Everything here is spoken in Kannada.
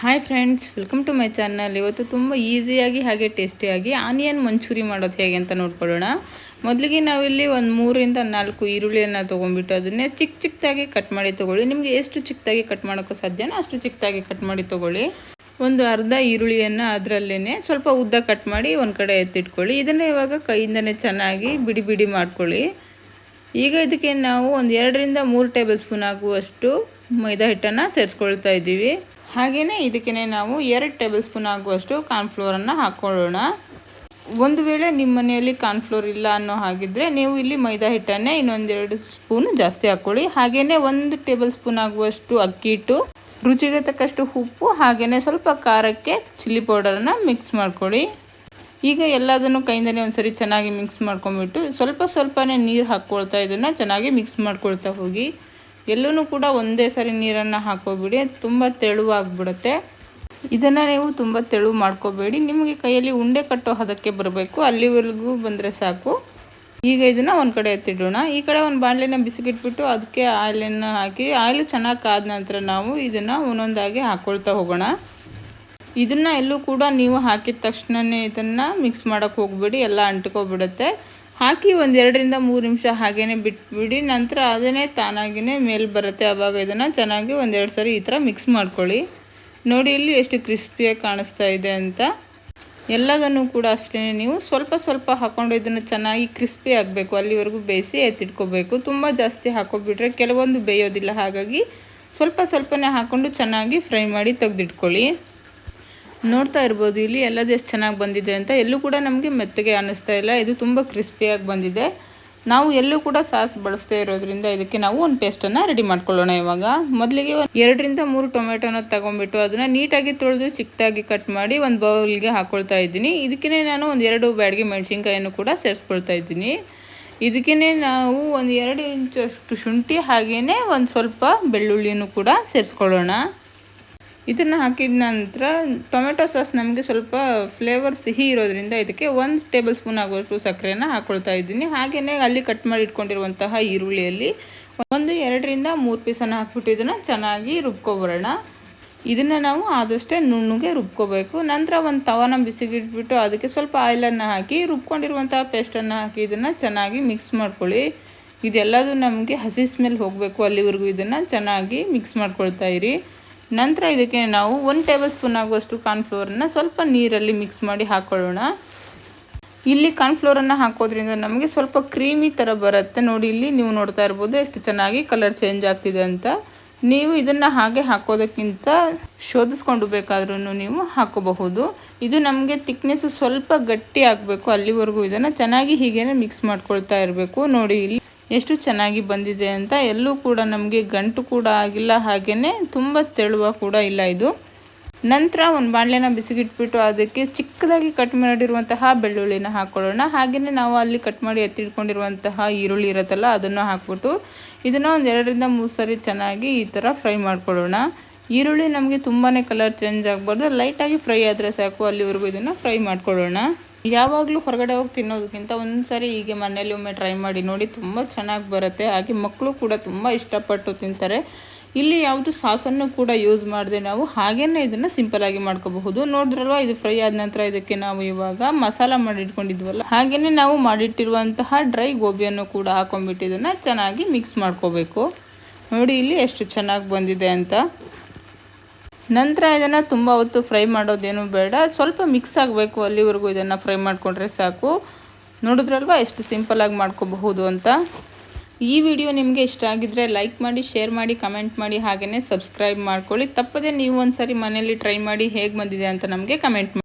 Hi friends welcome to my channel ಇವತ್ತು ತುಂಬ ಈಸಿಯಾಗಿ ಹಾಗೆ ಟೇಸ್ಟಿಯಾಗಿ ಆನಿಯನ್ ಮಂಚೂರಿ ಮಾಡೋದು ಹೇಗೆ ಅಂತ ನೋಡ್ಕೊಳ್ಳೋಣ. ಮೊದಲಿಗೆ ನಾವಿಲ್ಲಿ ಒಂದು ಮೂರಿಂದ ನಾಲ್ಕು ಈರುಳ್ಳಿಯನ್ನು ತೊಗೊಂಡ್ಬಿಟ್ಟು ಅದನ್ನೇ ಚಿಕ್ಕ ಚಿಕ್ಕದಾಗಿ ಕಟ್ ಮಾಡಿ ತೊಗೊಳ್ಳಿ. ನಿಮಗೆ ಎಷ್ಟು ಚಿಕ್ಕದಾಗಿ ಕಟ್ ಮಾಡೋಕ್ಕೂ ಸಾಧ್ಯನೋ ಅಷ್ಟು ಚಿಕ್ಕದಾಗಿ ಕಟ್ ಮಾಡಿ ತೊಗೊಳ್ಳಿ. ಒಂದು ಅರ್ಧ ಈರುಳ್ಳಿಯನ್ನು ಅದರಲ್ಲೇ ಸ್ವಲ್ಪ ಉದ್ದ ಕಟ್ ಮಾಡಿ ಒಂದು ಕಡೆ ಎತ್ತಿಟ್ಕೊಳ್ಳಿ. ಇದನ್ನು ಇವಾಗ ಕೈಯಿಂದನೇ ಚೆನ್ನಾಗಿ ಬಿಡಿ ಬಿಡಿ ಮಾಡ್ಕೊಳ್ಳಿ. ಈಗ ಇದಕ್ಕೆ ನಾವು ಒಂದು ಎರಡರಿಂದ ಮೂರು ಟೇಬಲ್ ಸ್ಪೂನ್ ಆಗುವಷ್ಟು ಮೈದಾ ಹಿಟ್ಟನ್ನು ಸೇರಿಸ್ಕೊಳ್ತಾ ಇದ್ದೀವಿ. ಹಾಗೆಯೇ ಇದಕ್ಕೆ ನಾವು ಎರಡು ಟೇಬಲ್ ಸ್ಪೂನ್ ಆಗುವಷ್ಟು ಕಾರ್ನ್ಫ್ಲೋರನ್ನು ಹಾಕ್ಕೊಳ್ಳೋಣ ಒಂದು ವೇಳೆ ನಿಮ್ಮ ಮನೆಯಲ್ಲಿ ಕಾರ್ನ್ಫ್ಲೋರ್ ಇಲ್ಲ ಅನ್ನೋ ಹಾಗಿದ್ರೆ ನೀವು ಇಲ್ಲಿ ಮೈದಾ ಹಿಟ್ಟನ್ನೇ ಇನ್ನೊಂದೆರಡು ಸ್ಪೂನ್ ಜಾಸ್ತಿ ಹಾಕ್ಕೊಳ್ಳಿ ಹಾಗೆಯೇ ಒಂದು ಟೇಬಲ್ ಸ್ಪೂನ್ ಆಗುವಷ್ಟು ಅಕ್ಕಿ ಹಿಟ್ಟು, ರುಚಿಗೆ ತಕ್ಕಷ್ಟು ಉಪ್ಪು ಹಾಗೆಯೇ ಸ್ವಲ್ಪ ಖಾರಕ್ಕೆ ಚಿಲ್ಲಿ ಪೌಡರನ್ನು ಮಿಕ್ಸ್ ಮಾಡ್ಕೊಳ್ಳಿ. ಈಗ ಎಲ್ಲದನ್ನು ಕೈಯಿಂದನೇ ಒಂದ್ಸರಿ ಚೆನ್ನಾಗಿ ಮಿಕ್ಸ್ ಮಾಡ್ಕೊಂಬಿಟ್ಟು ಸ್ವಲ್ಪ ಸ್ವಲ್ಪನೇ ನೀರು ಹಾಕ್ಕೊಳ್ತಾ ಇದನ್ನು ಚೆನ್ನಾಗಿ ಮಿಕ್ಸ್ ಮಾಡ್ಕೊಳ್ತಾ ಹೋಗಿ. ಎಲ್ಲೂ ಕೂಡ ಒಂದೇ ಸರಿ ನೀರನ್ನು ಹಾಕೋಬಿಡಿ ತುಂಬ ತೆಳುವಾಗ್ಬಿಡುತ್ತೆ. ಇದನ್ನು ನೀವು ತುಂಬ ತೆಳು ಮಾಡ್ಕೋಬೇಡಿ. ನಿಮಗೆ ಕೈಯಲ್ಲಿ ಉಂಡೆ ಕಟ್ಟೋ ಹದಕ್ಕೆ ಬರಬೇಕು, ಅಲ್ಲಿವರೆಗೂ ಬಂದರೆ ಸಾಕು. ಈಗ ಇದನ್ನು ಒಂದು ಕಡೆ ಎತ್ತಿಡೋಣ. ಈ ಕಡೆ ಒಂದು ಬಾಣಲೆನ ಬಿಸಿಗಿಟ್ಬಿಟ್ಟು ಅದಕ್ಕೆ ಆಯಿಲನ್ನು ಹಾಕಿ, ಆಯಿಲು ಚೆನ್ನಾಗಿ ಕಾದ ನಂತರ ನಾವು ಇದನ್ನು ಒಂದೊಂದಾಗಿ ಹಾಕ್ಕೊಳ್ತಾ ಹೋಗೋಣ. ಇದನ್ನು ಎಲ್ಲೂ ಕೂಡ ನೀವು ಹಾಕಿದ ತಕ್ಷಣವೇ ಇದನ್ನು ಮಿಕ್ಸ್ ಮಾಡೋಕ್ಕೆ ಹೋಗಬೇಡಿ, ಎಲ್ಲ ಅಂಟ್ಕೊಬಿಡುತ್ತೆ. ಹಾಕಿ ಒಂದೆರಡರಿಂದ ಮೂರು ನಿಮಿಷ ಹಾಗೇ ಬಿಟ್ಬಿಡಿ, ನಂತರ ಅದನ್ನೇ ತಾನಾಗಿಯೇ ಮೇಲೆ ಬರುತ್ತೆ. ಆವಾಗ ಇದನ್ನು ಚೆನ್ನಾಗಿ ಒಂದೆರಡು ಸಾರಿ ಈ ಥರ ಮಿಕ್ಸ್ ಮಾಡ್ಕೊಳ್ಳಿ. ನೋಡಿ, ಇಲ್ಲಿ ಎಷ್ಟು ಕ್ರಿಸ್ಪಿಯಾಗಿ ಕಾಣಿಸ್ತಾ ಇದೆ ಅಂತ. ಎಲ್ಲದನ್ನು ಕೂಡ ಅಷ್ಟೇ. ನೀವು ಸ್ವಲ್ಪ ಸ್ವಲ್ಪ ಹಾಕ್ಕೊಂಡು ಇದನ್ನು ಚೆನ್ನಾಗಿ ಕ್ರಿಸ್ಪಿ ಆಗಬೇಕು. ಅಲ್ಲಿವರೆಗೂ ಬೇಯಿಸಿ ಎತ್ತಿಟ್ಕೋಬೇಕು. ತುಂಬ ಜಾಸ್ತಿ ಹಾಕೋಬಿಟ್ರೆ ಕೆಲವೊಂದು ಬೇಯೋದಿಲ್ಲ. ಹಾಗಾಗಿ ಸ್ವಲ್ಪ ಸ್ವಲ್ಪನೇ ಹಾಕ್ಕೊಂಡು ಚೆನ್ನಾಗಿ ಫ್ರೈ ಮಾಡಿ ತೆಗೆದಿಟ್ಕೊಳ್ಳಿ. ನೋಡ್ತಾ ಇರ್ಬೋದು, ಇಲ್ಲಿ ಎಲ್ಲದು ಎಷ್ಟು ಚೆನ್ನಾಗಿ ಬಂದಿದೆ ಅಂತ. ಎಲ್ಲೂ ಕೂಡ ನಮಗೆ ಮೆತ್ತಗೆ ಅನ್ನಿಸ್ತಾ ಇಲ್ಲ. ಇದು ತುಂಬ ಕ್ರಿಸ್ಪಿಯಾಗಿ ಬಂದಿದೆ. ನಾವು ಎಲ್ಲೂ ಕೂಡ ಸಾಸ್ ಬಳಸ್ತಾ ಇರೋದ್ರಿಂದ ಇದಕ್ಕೆ ನಾವು ಒಂದು ಪೇಸ್ಟನ್ನು ರೆಡಿ ಮಾಡ್ಕೊಳ್ಳೋಣ ಇವಾಗ. ಮೊದಲಿಗೆ ಎರಡರಿಂದ ಮೂರು ಟೊಮೆಟೊನ ತಗೊಂಡ್ಬಿಟ್ಟು ಅದನ್ನು ನೀಟಾಗಿ ತೊಳೆದು ಚಿಕ್ಕದಾಗಿ ಕಟ್ ಮಾಡಿ ಒಂದು ಬೌಲ್ಗೆ ಹಾಕ್ಕೊಳ್ತಾ ಇದ್ದೀನಿ. ಇದಕ್ಕೇ ನಾನು ಒಂದು ಎರಡು ಬ್ಯಾಡಿಗೆ ಮೆಣಸಿನ್ಕಾಯನ್ನು ಕೂಡ ಸೇರಿಸ್ಕೊಳ್ತಾ ಇದ್ದೀನಿ. ಇದಕ್ಕೇ ನಾವು ಒಂದು ಎರಡು ಇಂಚಷ್ಟು ಶುಂಠಿ ಹಾಗೆಯೇ ಒಂದು ಸ್ವಲ್ಪ ಬೆಳ್ಳುಳ್ಳಿಯನ್ನು ಕೂಡ ಸೇರಿಸ್ಕೊಳ್ಳೋಣ. ಇದನ್ನು ಹಾಕಿದ ನಂತರ ಟೊಮೆಟೊ ಸಾಸ್ ನಮಗೆ ಸ್ವಲ್ಪ ಫ್ಲೇವರ್ ಸಿಹಿ ಇರೋದ್ರಿಂದ ಇದಕ್ಕೆ ಒಂದು ಟೇಬಲ್ ಸ್ಪೂನ್ ಆಗುವಷ್ಟು ಸಕ್ಕರೆನ ಹಾಕ್ಕೊಳ್ತಾ ಇದ್ದೀನಿ. ಹಾಗೆಯೇ ಅಲ್ಲಿ ಕಟ್ ಮಾಡಿ ಇಟ್ಕೊಂಡಿರುವಂತಹ ಈರುಳ್ಳಿಯಲ್ಲಿ ಒಂದು ಎರಡರಿಂದ ಮೂರು ಪೀಸನ್ನು ಹಾಕ್ಬಿಟ್ಟು ಇದನ್ನು ಚೆನ್ನಾಗಿ ರುಬ್ಕೊಬರೋಣ. ಇದನ್ನು ನಾವು ಆದಷ್ಟೇ ನುಣ್ಣಗೆ ರುಬ್ಕೋಬೇಕು. ನಂತರ ಒಂದು ತವನ ಬಿಸಿಗಿಟ್ಬಿಟ್ಟು ಅದಕ್ಕೆ ಸ್ವಲ್ಪ ಆಯಿಲನ್ನು ಹಾಕಿ ರುಬ್ಕೊಂಡಿರುವಂತಹ ಪೇಸ್ಟನ್ನು ಹಾಕಿ ಇದನ್ನು ಚೆನ್ನಾಗಿ ಮಿಕ್ಸ್ ಮಾಡ್ಕೊಳ್ಳಿ. ಇದೆಲ್ಲದೂ ನಮಗೆ ಹಸಿ ಸ್ಮೆಲ್ ಹೋಗಬೇಕು ಅಲ್ಲಿವರೆಗೂ ಇದನ್ನು ಚೆನ್ನಾಗಿ ಮಿಕ್ಸ್ ಮಾಡ್ಕೊಳ್ತಾ ಇರಿ. ನಂತರ ಇದಕ್ಕೆ ನಾವು ಒಂದು ಟೇಬಲ್ ಸ್ಪೂನ್ ಆಗುವಷ್ಟು ಕಾರ್ನ್ಫ್ಲೋರನ್ನು ಸ್ವಲ್ಪ ನೀರಲ್ಲಿ ಮಿಕ್ಸ್ ಮಾಡಿ ಹಾಕ್ಕೊಳ್ಳೋಣ ಇಲ್ಲಿ ಕಾರ್ನ್ಫ್ಲೋರನ್ನು ಹಾಕೋದ್ರಿಂದ ನಮಗೆ ಸ್ವಲ್ಪ ಕ್ರೀಮಿ ಥರ ಬರುತ್ತೆ. ನೋಡಿ, ಇಲ್ಲಿ ನೀವು ನೋಡ್ತಾ ಇರ್ಬೋದು ಎಷ್ಟು ಚೆನ್ನಾಗಿ ಕಲರ್ ಚೇಂಜ್ ಆಗ್ತಿದೆ ಅಂತ. ನೀವು ಇದನ್ನು ಹಾಗೆ ಹಾಕೋದಕ್ಕಿಂತ ಶೋಧಿಸ್ಕೊಂಡು ಬೇಕಾದ್ರೂ ನೀವು ಹಾಕೋಬಹುದು. ಇದು ನಮಗೆ ತಿಕ್ನೆಸ್ಸು ಸ್ವಲ್ಪ ಗಟ್ಟಿ ಆಗಬೇಕು. ಅಲ್ಲಿವರೆಗೂ ಇದನ್ನು ಚೆನ್ನಾಗಿ ಹೀಗೇನೆ ಮಿಕ್ಸ್ ಮಾಡ್ಕೊಳ್ತಾ ಇರಬೇಕು. ನೋಡಿ, ಇಲ್ಲಿ ಎಷ್ಟು ಚೆನ್ನಾಗಿ ಬಂದಿದೆ ಅಂತ ಎಲ್ಲೂ ಕೂಡ ನಮಗೆ ಗಂಟು ಕೂಡ ಆಗಿಲ್ಲ ಹಾಗೆಯೇ ತುಂಬ ತೆಳುವ ಕೂಡ ಇಲ್ಲ ಇದು. ನಂತರ ಒಂದು ಬಾಣಲೆನ ಬಿಸಿಗಿಟ್ಬಿಟ್ಟು ಅದಕ್ಕೆ ಚಿಕ್ಕದಾಗಿ ಕಟ್ ಮಾಡಿರುವಂತಹ ಬೆಳ್ಳುಳ್ಳಿನ ಹಾಕ್ಕೊಳ್ಳೋಣ ಹಾಗೆಯೇ ನಾವು ಅಲ್ಲಿ ಕಟ್ ಮಾಡಿ ಎತ್ತಿಟ್ಕೊಂಡಿರುವಂತಹ ಈರುಳ್ಳಿ ಇರುತ್ತಲ್ಲ ಅದನ್ನು ಹಾಕ್ಬಿಟ್ಟು ಇದನ್ನು ಒಂದು ಎರಡರಿಂದ ಮೂರು ಸರಿ ಚೆನ್ನಾಗಿ ಈ ಥರ ಫ್ರೈ ಮಾಡ್ಕೊಳ್ಳೋಣ. ಈರುಳ್ಳಿ ನಮಗೆ ತುಂಬಾ ಕಲರ್ ಚೇಂಜ್ ಆಗಬಾರ್ದು. ಲೈಟಾಗಿ ಫ್ರೈ ಆದರೆ ಸಾಕು, ಅಲ್ಲಿವರೆಗೂ ಇದನ್ನು ಫ್ರೈ ಮಾಡ್ಕೊಳ್ಳೋಣ. ಯಾವಾಗಲೂ ಹೊರಗಡೆ ಹೋಗಿ ತಿನ್ನೋದಕ್ಕಿಂತ ಒಂದು ಸಾರಿ ಹೀಗೆ ಮನೇಲಿ ಒಮ್ಮೆ ಟ್ರೈ ಮಾಡಿ ನೋಡಿ ತುಂಬ ಚೆನ್ನಾಗಿ ಬರುತ್ತೆ. ಹಾಗೆ ಮಕ್ಕಳು ಕೂಡ ತುಂಬ ಇಷ್ಟಪಟ್ಟು ತಿಂತಾರೆ. ಇಲ್ಲಿ ಯಾವುದು ಸಾಸನ್ನು ಕೂಡ ಯೂಸ್ ಮಾಡಿದೆ ನಾವು, ಹಾಗೇನೆ ಇದನ್ನು ಸಿಂಪಲಾಗಿ ಮಾಡ್ಕೋಬಹುದು. ನೋಡಿದ್ರಲ್ವ, ಇದು ಫ್ರೈ ಆದ ನಂತರ ಇದಕ್ಕೆ ನಾವು ಇವಾಗ ಮಸಾಲ ಮಾಡಿಟ್ಕೊಂಡಿದ್ವಲ್ಲ ಹಾಗೇನೆ ನಾವು ಮಾಡಿಟ್ಟಿರುವಂತಹ ಡ್ರೈ ಗೋಬಿಯನ್ನು ಕೂಡ ಹಾಕೊಂಡ್ಬಿಟ್ಟು ಇದನ್ನು ಚೆನ್ನಾಗಿ ಮಿಕ್ಸ್ ಮಾಡ್ಕೋಬೇಕು. ನೋಡಿ, ಇಲ್ಲಿ ಎಷ್ಟು ಚೆನ್ನಾಗಿ ಬಂದಿದೆ ಅಂತ. ನಂತರ ಇದನ್ನು ತುಂಬ ಹೊತ್ತು ಫ್ರೈ ಮಾಡೋದೇನು ಬೇಡ. ಸ್ವಲ್ಪ ಮಿಕ್ಸ್ ಆಗಬೇಕು ಅಲ್ಲಿವರೆಗೂ ಇದನ್ನು ಫ್ರೈ ಮಾಡಿಕೊಂಡ್ರೆ ಸಾಕು. ನೋಡಿದ್ರಲ್ವ? ಎಷ್ಟು ಸಿಂಪಲಾಗಿ ಮಾಡ್ಕೋಬಹುದು ಅಂತ. ಈ ವಿಡಿಯೋ ನಿಮಗೆ ಇಷ್ಟ ಆಗಿದ್ದರೆ ಲೈಕ್ ಮಾಡಿ ಶೇರ್ ಮಾಡಿ ಕಮೆಂಟ್ ಮಾಡಿ ಹಾಗೆಯೇ ಸಬ್ಸ್ಕ್ರೈಬ್ ಮಾಡ್ಕೊಳ್ಳಿ. ತಪ್ಪದೆ ನೀವು ಒಂದು ಮನೆಯಲ್ಲಿ ಟ್ರೈ ಮಾಡಿ ಹೇಗೆ ಬಂದಿದೆ ಅಂತ ನಮಗೆ ಕಮೆಂಟ್